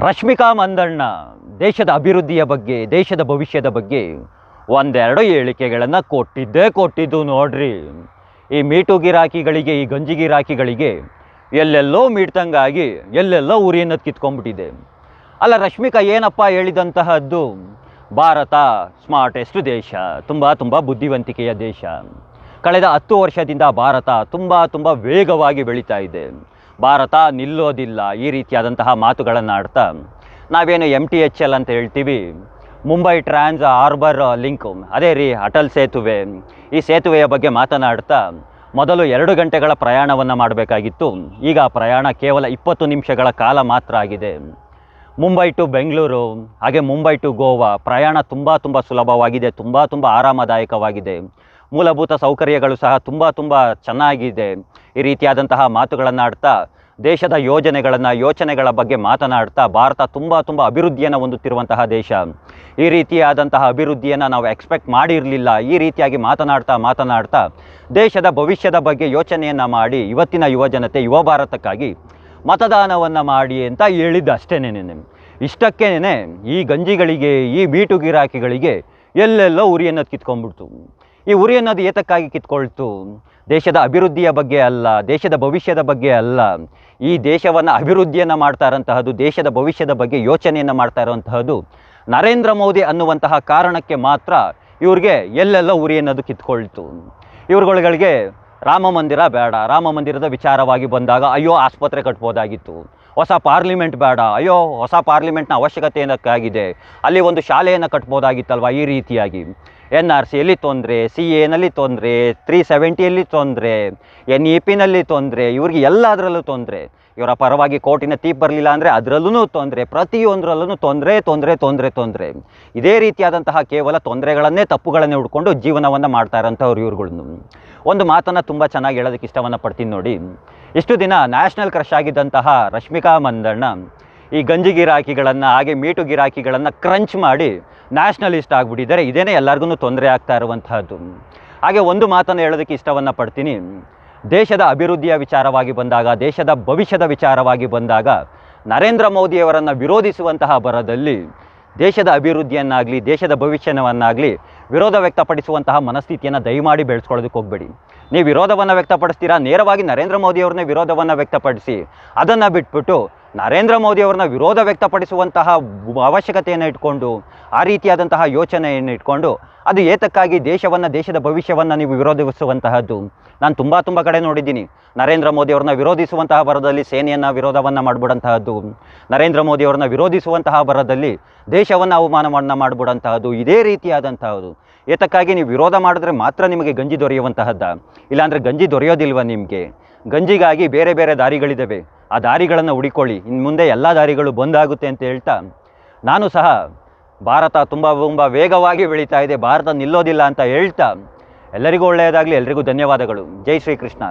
ರಶ್ಮಿಕಾ ಮಂದಣ್ಣ, ದೇಶದ ಅಭಿವೃದ್ಧಿಯ ಬಗ್ಗೆ, ದೇಶದ ಭವಿಷ್ಯದ ಬಗ್ಗೆ ಒಂದೆರಡು ಹೇಳಿಕೆಗಳನ್ನು ಕೊಟ್ಟಿದ್ದೇ ಕೊಟ್ಟಿದ್ದು ನೋಡ್ರಿ. ಈ ಮೀಟು ಗಿರಾಕಿಗಳಿಗೆ, ಈ ಗಂಜಿ ಗಿರಾಕಿಗಳಿಗೆ ಎಲ್ಲೆಲ್ಲೋ ಮೀಟ್ದಂಗಾಗಿ ಎಲ್ಲೆಲ್ಲೋ ಉರಿಯನ್ನು ಕಿತ್ಕೊಂಡ್ಬಿಟ್ಟಿದೆ. ಅಲ್ಲ ರಶ್ಮಿಕಾ ಏನಪ್ಪ ಹೇಳಿದಂತಹದ್ದು? ಭಾರತ ಸ್ಮಾರ್ಟೆಸ್ಟ್ ದೇಶ, ತುಂಬ ತುಂಬ ಬುದ್ಧಿವಂತಿಕೆಯ ದೇಶ. ಕಳೆದ ಹತ್ತು ವರ್ಷದಿಂದ ಭಾರತ ತುಂಬ ತುಂಬ ವೇಗವಾಗಿ ಬೆಳೀತಾ ಇದೆ. ಭಾರತ ನಿಲ್ಲೋದಿಲ್ಲ ಈ ರೀತಿಯಾದಂತಹ ಮಾತುಗಳನ್ನು ಆಡ್ತಾ ನಾವೇನು ಎಂ ಟಿ ಎಚ್ ಎಲ್ ಅಂತ ಹೇಳ್ತೀವಿ. ಮುಂಬೈ ಟ್ರಾನ್ಸ್ ಹಾರ್ಬರ್ ಲಿಂಕು, ಅದೇ ರೀ ಅಟಲ್ ಸೇತುವೆ. ಈ ಸೇತುವೆಯ ಬಗ್ಗೆ ಮಾತನಾಡ್ತಾ ಮೊದಲು ಎರಡು ಗಂಟೆಗಳ ಪ್ರಯಾಣವನ್ನು ಮಾಡಬೇಕಾಗಿತ್ತು. ಈಗ ಪ್ರಯಾಣ ಕೇವಲ ಇಪ್ಪತ್ತು ನಿಮಿಷಗಳ ಕಾಲ ಮಾತ್ರ ಆಗಿದೆ. ಮುಂಬೈ ಟು ಬೆಂಗಳೂರು, ಹಾಗೆ ಮುಂಬೈ ಟು ಗೋವಾ ಪ್ರಯಾಣ ತುಂಬ ತುಂಬ ಸುಲಭವಾಗಿದೆ, ತುಂಬ ತುಂಬ ಆರಾಮದಾಯಕವಾಗಿದೆ. ಮೂಲಭೂತ ಸೌಕರ್ಯಗಳು ಸಹ ತುಂಬ ತುಂಬ ಚೆನ್ನಾಗಿದೆ. ಈ ರೀತಿಯಾದಂತಹ ಮಾತುಗಳನ್ನು ಆಡ್ತಾ ದೇಶದ ಯೋಜನೆಗಳನ್ನು, ಯೋಚನೆಗಳ ಬಗ್ಗೆ ಮಾತನಾಡ್ತಾ ಭಾರತ ತುಂಬ ತುಂಬ ಅಭಿವೃದ್ಧಿಯನ್ನು ಹೊಂದುತ್ತಿರುವಂತಹ ದೇಶ. ಈ ರೀತಿಯಾದಂತಹ ಅಭಿವೃದ್ಧಿಯನ್ನು ನಾವು ಎಕ್ಸ್ಪೆಕ್ಟ್ ಮಾಡಿರಲಿಲ್ಲ. ಈ ರೀತಿಯಾಗಿ ಮಾತನಾಡ್ತಾ ಮಾತನಾಡ್ತಾ ದೇಶದ ಭವಿಷ್ಯದ ಬಗ್ಗೆ ಯೋಚನೆಯನ್ನು ಮಾಡಿ ಇವತ್ತಿನ ಯುವ ಜನತೆ, ಯುವ ಭಾರತಕ್ಕಾಗಿ ಮತದಾನವನ್ನು ಮಾಡಿ ಅಂತ ಹೇಳಿದ್ದು ಅಷ್ಟೇ ಇಷ್ಟಕ್ಕೇನೆ ಈ ಗಂಜಿಗಳಿಗೆ, ಈ ಬೀಟು ಗಿರಾಕಿಗಳಿಗೆ ಎಲ್ಲೆಲ್ಲೋ ಉರಿಯನ್ನು ಕಿತ್ಕೊಂಡ್ಬಿಡ್ತು. ಈ ಉರಿ ಅನ್ನೋದು ಏತಕ್ಕಾಗಿ ಕಿತ್ಕೊಳ್ತು? ದೇಶದ ಅಭಿವೃದ್ಧಿಯ ಬಗ್ಗೆ ಅಲ್ಲ, ದೇಶದ ಭವಿಷ್ಯದ ಬಗ್ಗೆ ಅಲ್ಲ. ಈ ದೇಶವನ್ನು ಅಭಿವೃದ್ಧಿಯನ್ನು ಮಾಡ್ತಾ ಇರೋಂತಹದ್ದು ದೇಶದ ಭವಿಷ್ಯದ ಬಗ್ಗೆ ಯೋಚನೆಯನ್ನು ಮಾಡ್ತಾ ಇರುವಂತಹದ್ದು ನರೇಂದ್ರ ಮೋದಿ ಅನ್ನುವಂತಹ ಕಾರಣಕ್ಕೆ ಮಾತ್ರ ಇವ್ರಿಗೆ ಎಲ್ಲೆಲ್ಲ ಉರಿ ಅನ್ನೋದು ಕಿತ್ಕೊಳ್ತು. ಇವ್ರುಗಳಿಗೆ ರಾಮ ಮಂದಿರ ಬೇಡ, ರಾಮ ಮಂದಿರದ ವಿಚಾರವಾಗಿ ಬಂದಾಗ ಅಯ್ಯೋ ಆಸ್ಪತ್ರೆ ಕಟ್ಬೋದಾಗಿತ್ತು. ಹೊಸ ಪಾರ್ಲಿಮೆಂಟ್ ಬೇಡ. ಅಯ್ಯೋ, ಹೊಸ ಪಾರ್ಲಿಮೆಂಟ್ನ ಅವಶ್ಯಕತೆ ಏನಕ್ಕಾಗಿದೆ ಅಲ್ಲಿ ಒಂದು ಶಾಲೆಯನ್ನು ಕಟ್ಬೋದಾಗಿತ್ತಲ್ವ ಈ ರೀತಿಯಾಗಿ? ಎನ್ ಆರ್ ಸಿಯಲ್ಲಿ ತೊಂದರೆ, ಸಿ ಎನಲ್ಲಿ ತೊಂದರೆ ತ್ರೀ ಸೆವೆಂಟಿಯಲ್ಲಿ ತೊಂದರೆ, ಎನ್ ಇ ಪಿನಲ್ಲಿ ತೊಂದರೆ, ಇವ್ರಿಗೆ ಎಲ್ಲದರಲ್ಲೂ ತೊಂದರೆ. ಇವರ ಪರವಾಗಿ ಕೋರ್ಟಿನ ತೀಪ್ ಬರಲಿಲ್ಲ ಅಂದರೆ ಅದರಲ್ಲೂ ತೊಂದರೆ ಪ್ರತಿಯೊಂದರಲ್ಲೂ ತೊಂದರೆ ತೊಂದರೆ ತೊಂದರೆ ತೊಂದರೆ. ಇದೇ ರೀತಿಯಾದಂತಹ ಕೇವಲ ತೊಂದರೆಗಳನ್ನೇ ತಪ್ಪುಗಳನ್ನೇ ಹುಡ್ಕೊಂಡು ಜೀವನವನ್ನು ಮಾಡ್ತಾ ಇರೋಂಥವ್ರು ಇವ್ರುಗಳನ್ನು ಒಂದು ಮಾತನ್ನು ತುಂಬ ಚೆನ್ನಾಗಿ ಹೇಳೋದಕ್ಕೆ ಇಷ್ಟವನ್ನು ಪಡ್ತೀನಿ ನೋಡಿ. ಇಷ್ಟು ದಿನ ನ್ಯಾಷನಲ್ ಕ್ರಶ್ ಆಗಿದ್ದಂತಹ ರಶ್ಮಿಕಾ ಮಂದಣ್ಣ ಈ ಗಂಜಿ ಗಿರಾಕಿಗಳನ್ನು ಹಾಗೆ ಮೀಟು ಗಿರಾಕಿಗಳನ್ನು ಕ್ರಂಚ್ ಮಾಡಿ ನ್ಯಾಷನಲಿಸ್ಟ್ ಆಗಿಬಿಟ್ಟಿದ್ದಾರೆ. ಇದೇನೇ ಎಲ್ಲರಿಗೂ ತೊಂದರೆ ಆಗ್ತಾ ಇರುವಂತಹದ್ದು. ಹಾಗೆ ಒಂದು ಮಾತನ್ನು ಹೇಳೋದಕ್ಕೆ ಇಷ್ಟವನ್ನು ಪಡ್ತೀನಿ. ದೇಶದ ಅಭಿವೃದ್ಧಿಯ ವಿಚಾರವಾಗಿ ಬಂದಾಗ, ದೇಶದ ಭವಿಷ್ಯದ ವಿಚಾರವಾಗಿ ಬಂದಾಗ ನರೇಂದ್ರ ಮೋದಿಯವರನ್ನು ವಿರೋಧಿಸುವಂತಹ ಬರದಲ್ಲಿ ದೇಶದ ಅಭಿವೃದ್ಧಿಯನ್ನಾಗಲಿ, ದೇಶದ ಭವಿಷ್ಯವನ್ನಾಗಲಿ ವಿರೋಧ ವ್ಯಕ್ತಪಡಿಸುವಂತಹ ಮನಸ್ಥಿತಿಯನ್ನು ದಯಮಾಡಿ ಬೆಳೆಸ್ಕೊಳ್ಳೋದಕ್ಕೆ ಹೋಗಬೇಡಿ. ನೀವು ವಿರೋಧವನ್ನು ವ್ಯಕ್ತಪಡಿಸ್ತೀರಾ? ನೇರವಾಗಿ ನರೇಂದ್ರ ಮೋದಿಯವ್ರನ್ನೇ ವಿರೋಧವನ್ನು ವ್ಯಕ್ತಪಡಿಸಿ ಅದನ್ನು ಬಿಟ್ಬಿಟ್ಟು ನರೇಂದ್ರ ಮೋದಿಯವ್ರನ್ನ ವಿರೋಧ ವ್ಯಕ್ತಪಡಿಸುವಂತಹ ಅವಶ್ಯಕತೆಯನ್ನು ಇಟ್ಕೊಂಡು, ಆ ರೀತಿಯಾದಂತಹ ಯೋಚನೆಯನ್ನು ಇಟ್ಕೊಂಡು ಅದು ಏತಕ್ಕಾಗಿ ದೇಶವನ್ನು, ದೇಶದ ಭವಿಷ್ಯವನ್ನು ನೀವು ವಿರೋಧಿಸುವಂತಹದ್ದು. ನಾನು ತುಂಬ ತುಂಬ ಕಡೆ ನೋಡಿದ್ದೀನಿ. ನರೇಂದ್ರ ಮೋದಿಯವ್ರನ್ನ ವಿರೋಧಿಸುವಂತಹ ಬರದಲ್ಲಿ ಸೇನೆಯನ್ನು ವಿರೋಧವನ್ನು ಮಾಡಿಬಿಡಂತಹದ್ದು, ನರೇಂದ್ರ ಮೋದಿಯವ್ರನ್ನ ವಿರೋಧಿಸುವಂತಹ ಬರದಲ್ಲಿ ದೇಶವನ್ನು ಅವಮಾನವನ್ನು ಮಾಡಿಬಿಡಂತಹದ್ದು, ಇದೇ ರೀತಿಯಾದಂತಹದ್ದು. ಏತಕ್ಕಾಗಿ ನೀವು ವಿರೋಧ ಮಾಡಿದ್ರೆ ಮಾತ್ರ ನಿಮಗೆ ಗಂಜಿ ದೊರೆಯುವಂತಹದ್ದ. ಇಲ್ಲಾಂದರೆ ಗಂಜಿ ದೊರೆಯೋದಿಲ್ವ ನಿಮಗೆ? ಗಂಜಿಗಾಗಿ ಬೇರೆ ಬೇರೆ ದಾರಿಗಳಿದ್ದಾವೆ ಆ ದಾರಿಗಳನ್ನು ಹುಡಿಕೊಳ್ಳಿ. ಇನ್ನು ಮುಂದೆ ಎಲ್ಲ ದಾರಿಗಳು ಬಂದಾಗುತ್ತೆ ಅಂತ ಹೇಳ್ತಾ, ನಾನು ಸಹ ಭಾರತ ತುಂಬ ತುಂಬ ವೇಗವಾಗಿ ಬೆಳೀತಾ ಇದೆ. ಭಾರತ ನಿಲ್ಲೋದಿಲ್ಲ ಅಂತ ಹೇಳ್ತಾ ಎಲ್ಲರಿಗೂ ಒಳ್ಳೆಯದಾಗಲಿ ಎಲ್ರಿಗೂ ಧನ್ಯವಾದಗಳು. ಜೈ ಶ್ರೀಕೃಷ್ಣ.